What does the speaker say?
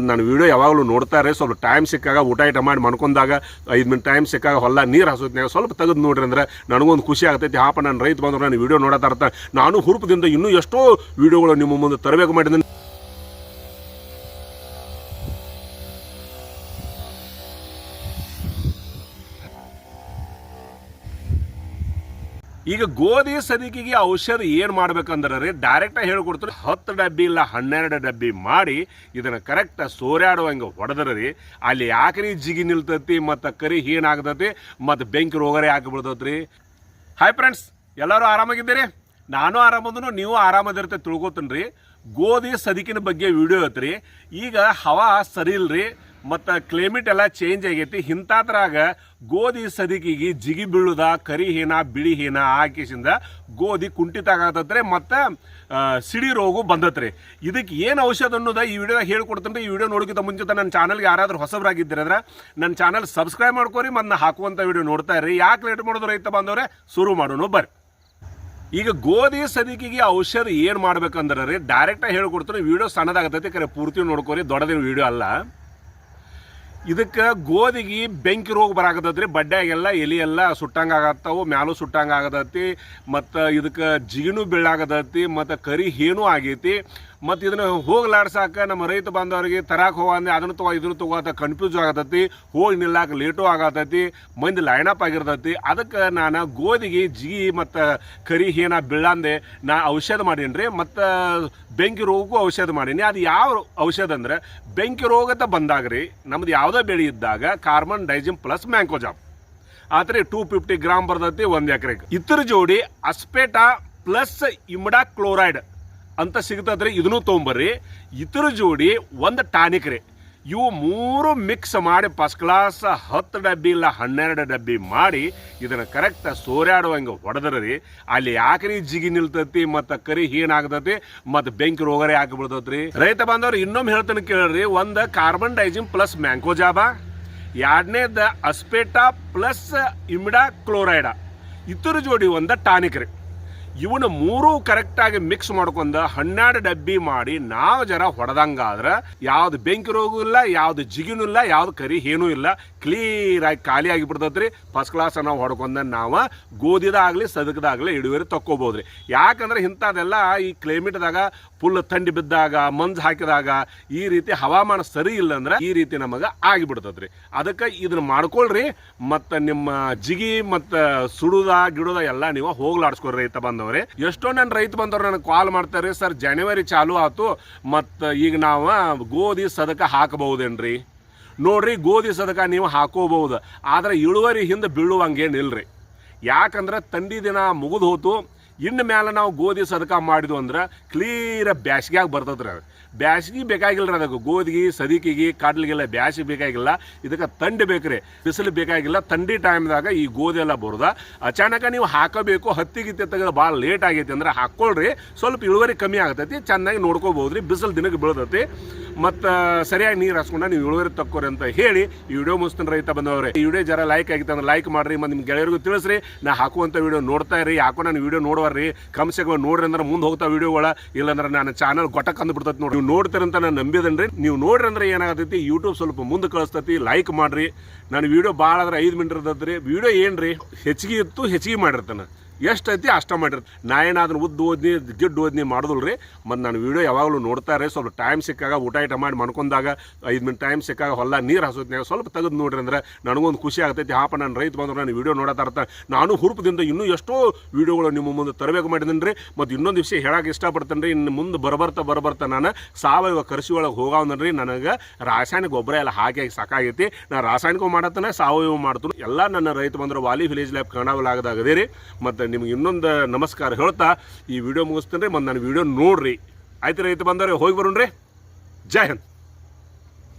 ಮತ್ತು ನಾನು ವಿಡಿಯೋ ಯಾವಾಗಲೂ ನೋಡ್ತಾರೆ. ಸ್ವಲ್ಪ ಟೈಮ್ ಸಿಕ್ಕಾಗ ಊಟ ಐಟ ಮಾಡಿ ಮನ್ಕೊಂಡಾಗ ಐದು ಮಿನಿಟ್ ಟೈಮ್ ಸಿಕ್ಕಾಗ ಹೊಲ ನೀರು ಹಸೋತ್ನಾಗ ಸ್ವಲ್ಪ ತೆಗೆದು ನೋಡ್ರಿ ಅಂದ್ರೆ ನನಗೊಂದು ಖುಷಿ ಆಗ್ತೈತಿ. ಹಾಪ, ನಾನು ರೈತ ಬಂದ್ರೆ, ನಾನು ವಿಡಿಯೋ ನೋಡತಾ ಇರ್ತಾನೆ ನಾನು ಹುರುಪದಿಂದ ಇನ್ನೂ ಎಷ್ಟೋ ವಿಡಿಯೋಗಳು ನಿಮ್ಮ ಮುಂದೆ ತರಬೇಕು ಮಾಡಿದ್ದೀನಿ. ಈಗ ಗೋಧಿ ಸದಿಕಿಗೆ ಔಷಧ ಏನು ಮಾಡ್ಬೇಕಂದ್ರೆ ರೀ ಡೈರೆಕ್ಟಾಗಿ ಹೇಳ್ಕೊಡ್ತಾರೆ, ಹತ್ತು ಡಬ್ಬಿ ಇಲ್ಲ ಹನ್ನೆರಡು ಡಬ್ಬಿ ಮಾಡಿ ಇದನ್ನು ಕರೆಕ್ಟಾಗಿ ಸೋರ್ಯಾಡುವಂಗೆ ಹೊಡೆದ್ರೆ ರೀ ಅಲ್ಲಿ ಯಾಕ್ರಿ ಜಿಗಿ ನಿಲ್ತತಿ, ಮತ್ತು ಕರಿ ಹೀಣಾಗ್ತತಿ ಮತ್ತು ಬೆಂಕಿ ರೋಗರೇ ಹಾಕಿ ಬಿಡ್ತೈತಿ ಹಾಯ್ ಫ್ರೆಂಡ್ಸ್ ಎಲ್ಲರೂ ಆರಾಮಾಗಿದ್ದೀರಿ? ನಾನು ಆರಾಮದನು, ನೀವು ಆರಾಮದಿರುತ್ತೆ ತಿಳ್ಕೊತೀನಿ ರೀ. ಗೋಧಿ ಸದಿಕಿನ ಬಗ್ಗೆ ವಿಡಿಯೋ ಐತ್ರಿ. ಈಗ ಹವಾ ಸರಿ ಇಲ್ರಿ. ಮತ್ತು ಕ್ಲೈಮೇಟ್ ಎಲ್ಲ ಚೇಂಜ್ ಆಗೈತಿ. ಇಂಥದ್ರಾಗ ಗೋಧಿ ಸದಿಕಿಗೆ ಜಿಗಿ ಬೀಳುದ, ಕರಿ ಹೀನ, ಬಿಳಿ ಹೀನ ಹಾಕಿಸಿಂದ ಗೋಧಿ ಕುಂಠಿತ ಆಗತ್ತೆ ಮತ್ತು ಸಿಡಿ ರೋಗು ಬಂದತ್ರಿ. ಇದಕ್ಕೆ ಏನು ಔಷಧ ಅನ್ನೋದ ಈ ವಿಡಿಯೋದಾಗ ಹೇಳ್ಕೊಡ್ತೀನಿ ಈ ವಿಡಿಯೋ ನೋಡ್ಕಿಂತ ಮುಂಚಿತ ನನ್ನ ಚಾನಲ್ಗೆ ಯಾರಾದರೂ ಹೊಸಬರಾಗಿದ್ದೀರಿ ಅಂದ್ರೆ ನನ್ನ ಚಾನಲ್ ಸಬ್ಸ್ಕ್ರೈಬ್ ಮಾಡ್ಕೊರಿ, ಮತ್ತು ನಾ ಹಾಕುವಂಥ ವಿಡಿಯೋ ನೋಡ್ತಾ ಇರ್ರಿ. ಯಾಕೆ ಲೇಟ್ ಮಾಡೋದು ರೈತ ಬಂದವರೇ ಶುರು ಮಾಡೋಣ, ಬರ್ರಿ. ಈಗ ಗೋಧಿ ಸದಿಕಿಗೆ ಔಷಧ ಏನು ಮಾಡ್ಬೇಕಂದ್ರೆ ರೀ ಡೈರೆಕ್ಟಾಗಿ ಹೇಳ್ಕೊಡ್ತಾರೆ ವಿಡಿಯೋ ಸಣ್ಣದಾಗತ್ತೈತಿ ಕರೆ ಪೂರ್ತಿ ನೋಡ್ಕೊರಿ. ದೊಡ್ಡದಿನ ವಿಡಿಯೋ ಅಲ್ಲ. ಇದಕ್ಕೆ ಗೋಧಿಗೆ ಬೆಂಕಿ ರೋಗ ಬರಾಕತ್ತೈತ್ರಿ. ಬಡ್ಡ್ಯಾಗೆಲ್ಲ ಎಲಿ ಎಲ್ಲ ಸುಟ್ಟಂಗೆ ಆಗತ್ತವು ಮ್ಯಾಲೂ ಸುಟ್ಟಂಗೆ ಆಗತೈತಿ ಮತ್ತು ಇದಕ್ಕೆ ಜಿಗಿನೂ ಬೀಳಾಗತೈತಿ ಮತ್ತು ಕರಿ ಹೇನೂ ಆಗೈತಿ. ಮತ್ತು ಇದನ್ನು ಹೋಗ್ಲಾಡ್ಸಾಕ ನಮ್ಮ ರೈತ ಬಾಂಧವರಿಗೆ ತರಾಕ್ ಹೋಗ ಅದನ್ನು ತಗೋ, ಇದನ್ನು ತಗೋ ಅಂತ ಕನ್ಫ್ಯೂಸ್ ಆಗತೈತಿ. ಹೋಗಿ ನಿಲ್ಲಾಕ ಲೇಟು ಆಗತೈತಿ. ಮಂದಿ ಲೈನ್ ಅಪ್ ಆಗಿರ್ತೈತಿ. ಅದಕ್ಕೆ ನಾನು ಗೋಧಿಗೆ, ಜಿಗಿ ಮತ್ತು ಕರಿ, ಹೇನ, ಬೀಳಂದೆ ನಾ ಔಷಧ ಮಾಡೀನಿ ರೀ ಮತ್ತು ಬೆಂಕಿ ರೋಗಕ್ಕೂ ಔಷಧ ಮಾಡೀನಿ. ಅದು ಯಾವ ಔಷಧ ಅಂದ್ರೆ ಬೆಂಕಿ ರೋಗತ ಬಂದಾಗ ರೀ ನಮ್ದು ಯಾವುದೇ ಬೆಳೆ ಇದ್ದಾಗ ಕಾರ್ಬನ್ ಡೈಜಿಮ್ ಪ್ಲಸ್ ಮ್ಯಾಂಕೋಜಾಬ್ ಆದರೆ ಟೂ ಫಿಫ್ಟಿ ಗ್ರಾಮ್ ಬರ್ತೈತಿ ಒಂದು ಎಕರೆಗೆ. ಇತರ ಜೋಡಿ ಅಸ್ಪೇಟಾ ಪ್ಲಸ್ ಇಮ್ಡಾ ಕ್ಲೋರೈಡ್ ಅಂತ ಸಿಗ್ತದ್ರಿ, ಇದನ್ನು ತೊಗೊಂಬರ್ರಿ. ಇತರ ಜೋಡಿ ಒಂದು ಟಾನಿಕ್ ರೀ. ಇವು ಮೂರು ಮಿಕ್ಸ್ ಮಾಡಿ ಫಸ್ಟ್ ಕ್ಲಾಸ್ ಹತ್ತು ಡಬ್ಬಿ ಇಲ್ಲ ಹನ್ನೆರಡು ಡಬ್ಬಿ ಮಾಡಿ ಇದನ್ನು ಕರೆಕ್ಟಾಗಿ ಸೋರ್ಯಾಡುವಂಗೆ ರೀ. ಅಲ್ಲಿ ಯಾಕ್ರಿ ಜಿಗಿ ನಿಲ್ತತಿ ಮತ್ತು ಕರಿ ಹೀಣಾಗ್ತತಿ ಮತ್ತು ಬೆಂಕಿ ರೋಗರೇ ಹಾಕಿ ಬಿಡ್ತೈತ್ರಿ ರೈತ ಬಾಂಧವ್ರು ಇನ್ನೊಮ್ಮೆ ಹೇಳ್ತಾನೆ ಕೇಳ್ರಿ, ಒಂದು ಕಾರ್ಬನ್ ಡೈಜಿಂಗ್ ಪ್ಲಸ್ ಮ್ಯಾಂಕೋಜಾಬಾ, ಎರಡನೇದ ಅಸ್ಪೇಟಾ ಪ್ಲಸ್ ಇಮಿಡಾ ಕ್ಲೋರೈಡ ಇತರ ಜೋಡಿ ಒಂದು ಟಾನಿಕ್ ರೀ. ಇವನ್ನ ಮೂರು ಕರೆಕ್ಟಾಗಿ ಮಿಕ್ಸ್ ಮಾಡ್ಕೊಂಡ ಹನ್ನೆರಡು ಡಬ್ಬಿ ಮಾಡಿ ನಾವು ಜರ ಹೊಡೆದಂಗಾದ್ರೆ ಯಾವ್ದು ಬೆಂಕಿ ರೋಗ ಇಲ್ಲ, ಯಾವ್ದು ಜಿಗಿನೂ ಇಲ್ಲ, ಯಾವ್ದು ಕರಿ ಏನೂ ಇಲ್ಲ. ಕ್ಲೀರ್ ಆಗಿ ಖಾಲಿ ಆಗಿ ಬಿಡ್ತೈತ್ರಿ ಫಸ್ಟ್ ಕ್ಲಾಸ್ ನಾವು ಹೊಡ್ಕೊಂಡ ನಾವು ಗೋಧಿದಾಗಲಿ, ಸದಕದಾಗಲಿ ಇಳುವರಿ ತಕ್ಕೋಬೋದ್ರಿ. ಯಾಕಂದ್ರೆ ಇಂಥದ್ದೆಲ್ಲ ಈ ಕ್ಲೈಮೇಟ್ದಾಗ ಫುಲ್ ಥಂಡಿ ಬಿದ್ದಾಗ, ಮಂಜು ಹಾಕಿದಾಗ ಈ ರೀತಿ ಹವಾಮಾನ ಸರಿ ಇಲ್ಲ ಅಂದ್ರೆ ಈ ರೀತಿ ನಮಗೆ ಆಗಿಬಿಡ್ತದ್ರಿ ಅದಕ್ಕೆ ಇದನ್ನ ಮಾಡ್ಕೊಳ್ರಿ. ಮತ್ತು ನಿಮ್ಮ ಜಿಗಿ ಮತ್ತು ಸುಡುದ, ಗಿಡುದ ಎಲ್ಲ ನೀವು ಹೋಗ್ಲಾಡ್ಸ್ಕೊರಿ ರೈತ ಬಂದವ್ರೆ. ಎಷ್ಟೋ ನನ್ನ ರೈತ ಬಂದವ್ರು ನನಗೆ ಕಾಲ್ ಮಾಡ್ತಾರೆ, ಸರ್ ಜನವರಿ ಚಾಲು ಆಯ್ತು ಮತ್ತು ಈಗ ನಾವು ಗೋಧಿ ಸದಕ ಹಾಕಬಹುದೇನ್ರಿ? ನೋಡ್ರಿ, ಗೋಧಿ ಸದಕ ನೀವು ಹಾಕೋಬಹುದು, ಆದರೆ ಇಳುವರಿ ಹಿಂದೆ ಬೀಳುವಂಗೇನಿಲ್ಲರಿ ಯಾಕಂದ್ರೆ ತಂಡಿ ದಿನ ಮುಗಿದು ಹೋತು ಇನ್ನು ಮೇಲೆ ನಾವು ಗೋಧಿ ಸದಕ ಮಾಡಿದ್ವು ಅಂದ್ರೆ ಕ್ಲೀರ ಬ್ಯಾಸ್ಗೆ ಬರ್ತದ್ರಿ ಅದು. ಬ್ಯಾಸಿಗೆ ಬೇಕಾಗಿಲ್ಲ ಅದಕ್ಕೆ. ಗೋಧಿಗೆ, ಸದಿಕಿಗೆ, ಕಡ್ಲಿಗೆಲ್ಲ ಬ್ಯಾಸಿಗೆ ಬೇಕಾಗಿಲ್ಲ. ಇದಕ್ಕೆ ತಂಡಿ ಬೇಕ್ರಿ. ಬಿಸಿಲು ಬೇಕಾಗಿಲ್ಲ. ತಂಡಿ ಟೈಮ್ದಾಗ ಈ ಗೋಧಿ ಎಲ್ಲ ಬರೋದ. ಅಚಾನಕ ನೀವು ಹಾಕಬೇಕು. ಹತ್ತಿಗಿತ್ತೆ ತೆಗೆದು ಭಾಳ ಲೇಟ್ ಆಗೈತಿ ಅಂದ್ರೆ ಹಾಕ್ಕೊಳ್ರಿ. ಸ್ವಲ್ಪ ಇಳುವರಿ ಕಮ್ಮಿ ಆಗ್ತೈತಿ. ಚೆನ್ನಾಗಿ ನೋಡ್ಕೋಬಹುದ್ರಿ ಬಿಸಿಲು ದಿನಕ್ಕೆ ಬೀಳ್ತೈತಿ. ಮತ್ತು ಸರಿಯಾಗಿ ನೀರು ಹಾಸ್ಕೊಂಡ ನೀವು ಇಳುವರಿ ತಕ್ಕೋರಿ ಅಂತ ಹೇಳಿ ಈ ವಿಡಿಯೋ ಮುಗಿಸ್ತಾನೆ ರೈತ ಬಂದವ್ರೆ ಈ ವಿಡಿಯೋ ಜರ ಲೈಕ್ ಆಗಿತ್ತು ಅಂದ್ರೆ ಲೈಕ್ ಮಾಡ್ರಿ, ಮತ್ತು ನಿಮ್ಮ ಗೆಳೆಯರಿಗೂ ತಿಳಿಸ್ರಿ. ನಾ ಹಾಕುವಂಥ ವಿಡಿಯೋ ನೋಡ್ತಾ ಇರಿ ಯಾಕೋ ನಾನು ವಿಡಿಯೋ ನೋಡುವಾರ್ರಿ. ಕಮ್ಸೆಗೆ ನೋಡ್ರಿ ಅಂದ್ರೆ ಮುಂದೆ ಹೋಗ್ತಾ ವಿಡಿಯೋಗಳ. ಇಲ್ಲಾಂದ್ರೆ ನಾನು ಚಾನಲ್ ಗೊಟ್ಟಕ್ಕೆ ಅಂದು ಬಿಡ್ತೈತಿ ನೋಡಿ ನೀವು ನೋಡ್ತೀರಂತ ನಾನು ನಂಬಿದನ್ರಿ. ನೀವು ನೋಡ್ರಿ ಅಂದ್ರೆ ಏನಾಗತೈತಿ ಯೂಟ್ಯೂಬ್ ಸ್ವಲ್ಪ ಮುಂದೆ ಕಳಿಸ್ತೈತಿ ಲೈಕ್ ಮಾಡ್ರಿ. ನಾನು ವಿಡಿಯೋ ಭಾಳ ಆದ್ರೆ ಐದು ಮಿನಿಟ್ ವೀಡಿಯೋ ವಿಡಿಯೋ ರೀ ಹೆಚ್ಚಿಗೆ ಇತ್ತು, ಹೆಚ್ಚಿಗೆ ಮಾಡಿರ್ತಾನೆ. ಎಷ್ಟು ಐತಿ ಅಷ್ಟ ಮಾಡಿರಿ ನಾ ಅದನ್ನು ಉದ್ದು ಓದ್ನಿ, ಗಿಡ್ಡು ಓದ್ನಿ ಮಾಡೋದಿಲ್ಲ ರೀ ಮತ್ತು ನಾನು ವಿಡಿಯೋ ಯಾವಾಗಲೂ ನೋಡ್ತಾ ಇರಿ ಸ್ವಲ್ಪ ಟೈಮ್ ಸಿಕ್ಕಾಗ ಊಟ ಐಟ ಮಾಡಿ ಮಾಡ್ಕೊಂಡಾಗ ಐದು ಮಿನಿಟ್ ಟೈಮ್ ಸಿಕ್ಕಾಗ ಹೊಲ ನೀರು ಹಸೋತ್ನಾಗ ಸ್ವಲ್ಪ ತೆಗೆದು ನೋಡ್ರಿ ಅಂದ್ರೆ ನನಗೊಂದು ಖುಷಿ ಆಗ್ತೈತಿ. ಹಾಪ ನಾನು ರೈತ ಬಂದ್ರೆ ನಾನು ವಿಡಿಯೋ ನೋಡತಾ ಇರ್ತಾನೆ ನಾನು ಹುರುಪದಿಂದ ಇನ್ನೂ ಎಷ್ಟೋ ವೀಡಿಯೋಗಳು ನಿಮ್ಮ ಮುಂದೆ ತರಬೇಕು ಮಾಡಿದ್ದೀನಿ ರೀ ಮತ್ತು ಇನ್ನೊಂದು ವಿಷಯ ಹೇಳಕ್ಕೆ ಇಷ್ಟಪಡ್ತೇನೆ ರೀ ಇನ್ನು ಮುಂದೆ ಬರಬರ್ತಾ ಬರಬರ್ತಾ ನಾನು ಸಾವಯವ ಕೃಷಿ ಒಳಗೆ ಹೋಗಾವನ್ರಿ ನನಗೆ ರಾಸಾಯನಿಕ ಗೊಬ್ಬರ ಎಲ್ಲ ಹಾಕಿ ಸಾಕಾಗೈತಿ. ನಾನು ರಾಸಾಯನಿಕ ಮಾಡತ್ತಾನೆ, ಸಾವಯವ ಮಾಡ್ತೀನಿ. ಎಲ್ಲ ನನ್ನ ರೈತ ಬಂದ್ರೆ ವಾಲಿ ವಿಲೇಜ್ ಲ್ಯಾಬ್ ಕಾಣಲಾಗದಾಗದೇ ರೀ ಮತ್ತು ನಿಮ್ಗೆ ಇನ್ನೊಂದು ನಮಸ್ಕಾರ ಹೇಳ್ತಾ ಈ ವಿಡಿಯೋ ಮುಗಿಸ್ತೇನೆ ರೀ ಮತ್ತು ನಾನು ವಿಡಿಯೋ ನೋಡ್ರಿ. ಆಯ್ತು ರೈತ ಬಂದವ್ರೆ, ಹೋಗಿ ಬರೋಣ್ರಿ. ಜೈ ಹಿಂದ್.